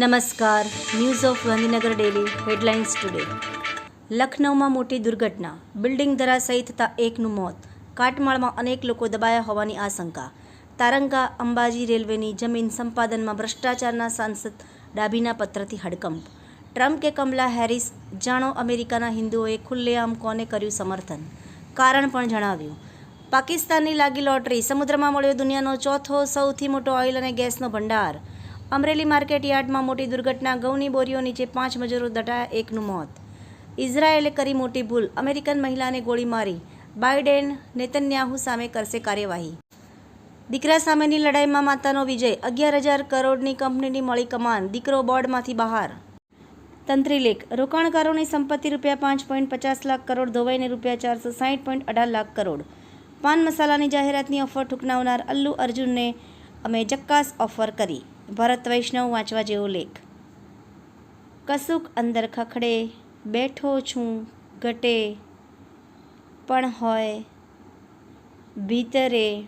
નમસ્કાર news of Gandhinagar daily headlines today લખનૌમાં મોટી દુર્ઘટના. બિલ્ડિંગ ધરાશયી થતાં એકનું મોત. કાટમાળમાં અનેક લોકો દબાયા હોવાની આશંકા. તારંગા, અંબાજી રેલવેની જમીન સંપાદનમાં ભ્રષ્ટાચારના સાંસદ ડાભીના પત્રથી હડકંપ. ટ્રમ્પ કે કમલા હેરિસ, જાણો અમેરિકાના હિન્દુઓએ ખુલ્લેઆમ કોને કર્યું સમર્થન? કારણ પણ જણાવ્યું. પાકિસ્તાનની લાગી લોટરી. સમુદ્રમાં મળ્યો દુનિયાનો ચોથો, સૌથી મોટો ઓઇલ અને ગેસનો ભંડાર. અમરેલી માર્કેટ યાર્ડમાં મોટી દુર્ઘટના ઘઉંની બોરીઓ નીચે પાંચ મજૂરો દટાયા, એકનું મોત. ઇઝરાયેલે કરી મોટી ભૂલ. અમેરિકન મહિલાને ગોળી મારી. બાઇડેન નેતન્યાહુ સામે કરશે કાર્યવાહી. દીકરા સામેની લડાઈમાં માતાનો વિજય. અગિયાર હજાર કરોડની કંપનીની મળી કમાન. દીકરો બોર્ડમાંથી બહાર. તંત્રીલેખ રોકાણકારોની સંપત્તિ રૂપિયા પાંચ પોઈન્ટ પચાસ લાખ કરોડ, ધોવાઈને રૂપિયા ચારસો સાહીઠ પોઈન્ટ અઢાર લાખ કરોડ. પાન મસાલાની જાહેરાતની ઓફર ઠુકનાવનાર અલ્લુ અર્જુનને અમે જક્કાસ ઓફર કરી. ભરત વૈષ્ણવ વાંચવા જેવો લેખ. કશુંક અંદર ખખડે, બેઠો છું ઘટે, પણ હોય ભીતરે.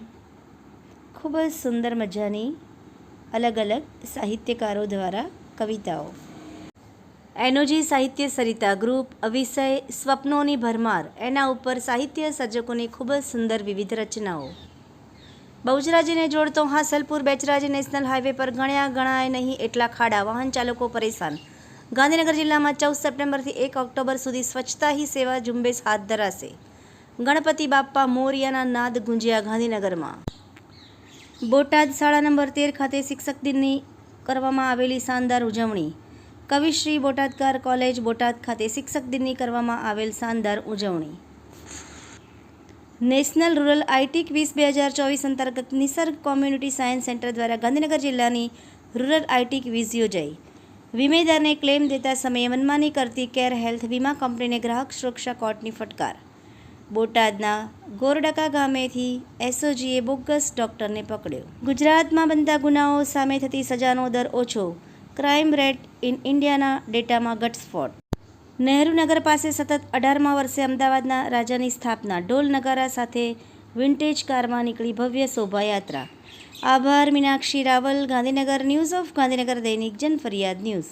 ખૂબ જ સુંદર મજાની અલગ અલગ સાહિત્યકારો દ્વારા કવિતાઓ. એનોજી સાહિત્ય સરિતા ગ્રુપ, અવિષય, સ્વપ્નોની ભરમાર, એના ઉપર સાહિત્ય સર્જકોની ખૂબ જ સુંદર વિવિધ રચનાઓ. બહુચરાજીને જોડતો હાંસલપુર બેચરાજી નેશનલ હાઈવે પર ગણ્યા ગણાય નહીં એટલા ખાડા. વાહન ચાલકો પરેશાન. ગાંધીનગર જિલ્લામાં ચૌદ સપ્ટેમ્બરથી એક ઓક્ટોબર સુધી સ્વચ્છતા હી સેવા ઝુંબેશ હાથ ધરાશે. ગણપતિ બાપ્પા મોરિયાના નાદ ગુંજ્યા ગાંધીનગરમાં. બોટાદ શાળા નંબર તેર ખાતે શિક્ષક દિનની કરવામાં આવેલી શાનદાર ઉજવણી. કવિશ્રી બોટાદકાર કોલેજ બોટાદ ખાતે શિક્ષક દિનની કરવામાં આવેલ શાનદાર ઉજવણી. નેશનલ રૂરલ આઈટી ક્વિઝ બે હજાર ચોવીસ અંતર્ગત નિસર્ગ કોમ્યુનિટી સાયન્સ સેન્ટર દ્વારા ગાંધીનગર જિલ્લાની રૂરલ આઈટી ક્વિઝ યોજાઈ. વીમેદારને ક્લેમ દેતા સમયે મનમાની કરતી કેર હેલ્થ વીમા કંપનીને ગ્રાહક સુરક્ષા કોર્ટની ફટકાર. બોટાદના ગોરડકા ગામેથી એસઓજીએ બોગસ ડોક્ટરને પકડ્યો. ગુજરાતમાં બનતા ગુનાઓ સામે થતી સજાનો દર ઓછો. ક્રાઇમ રેટ ઇન ઇન્ડિયાના ડેટામાં ઘટસ્ફોટ. નહેરુ નગર પાસે સતત અઢારમા વર્ષે અમદાવાદના રાજાની સ્થાપના ઢોલ નગારા સાથે વિન્ટેજ કારમાં નીકળી ભવ્ય શોભાયાત્રા. આભાર, મીનાક્ષી રાવલ, ગાંધીનગર ન્યૂઝ ઓફ ગાંધીનગર દૈનિક જનફરિયાદ ન્યૂઝ.